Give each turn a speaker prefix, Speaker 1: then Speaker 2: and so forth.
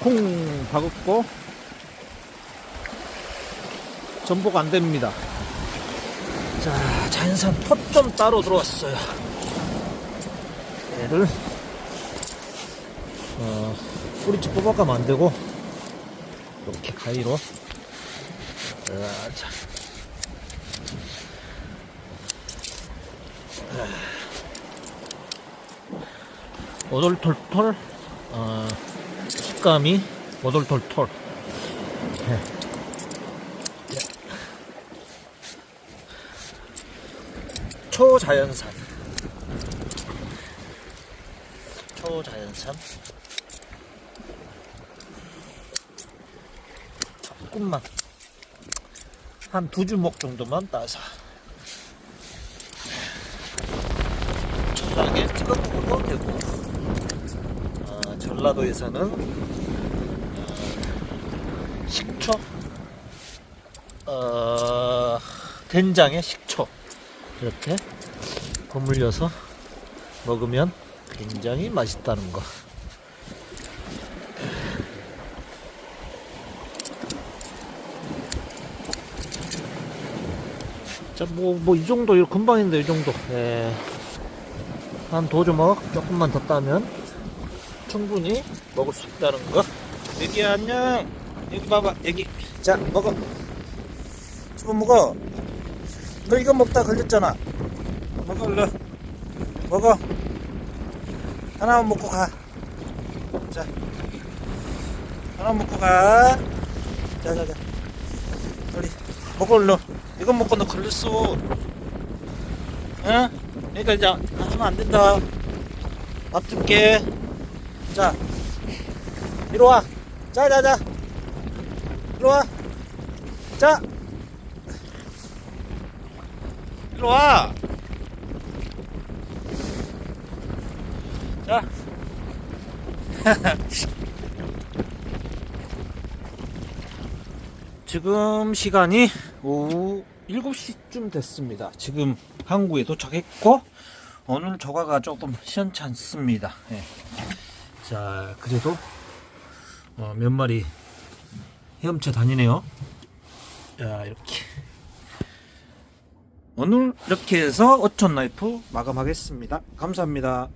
Speaker 1: 콩 박았고 전복 안 됩니다. 자, 자연산 톳 좀 따로 들어왔어요. 얘를 어, 뿌리째 뽑아가면 안 되고 이렇게 가위로 자, 오돌톨톨 어, 식감이 오돌톨톨. 네. 초자연산. 초자연산. 조금만. 한 두 주먹 정도만 따서. 초장에 찍어 먹어도 되고. 어, 전라도에서는 어, 식초, 어, 된장에 식초 이렇게 버물려서 먹으면 굉장히 맛있다는 거. 자, 뭐, 뭐, 이 정도, 금방인데, 이 정도. 예. 한 도주먹 조금만 더 따면 충분히 먹을 수 있다는 거. 애기야 안녕. 여기 봐봐 애기. 자 먹어. 수분 먹어. 너 이거 먹다 걸렸잖아. 먹어 얼른. 먹어. 하나만 먹고 가. 자. 하나 먹고 가. 자자자. 빨리 먹어 얼른. 이거 먹고 너 걸렸어. 응? 그러니까 이제 하면 안 된다. 밥 줄게. 자, 이리 와. 자, 자, 자. 이리 와. 자. 이리 와. 자. 지금 시간이 오후 7시쯤 됐습니다. 지금 항구에 도착했고 오늘 조가가 조금 시원찮습니다. 예. 자, 그래도 어, 몇 마리 헤엄쳐 다니네요. 자, 이렇게 오늘 이렇게 해서 어촌 라이프 마감하겠습니다. 감사합니다.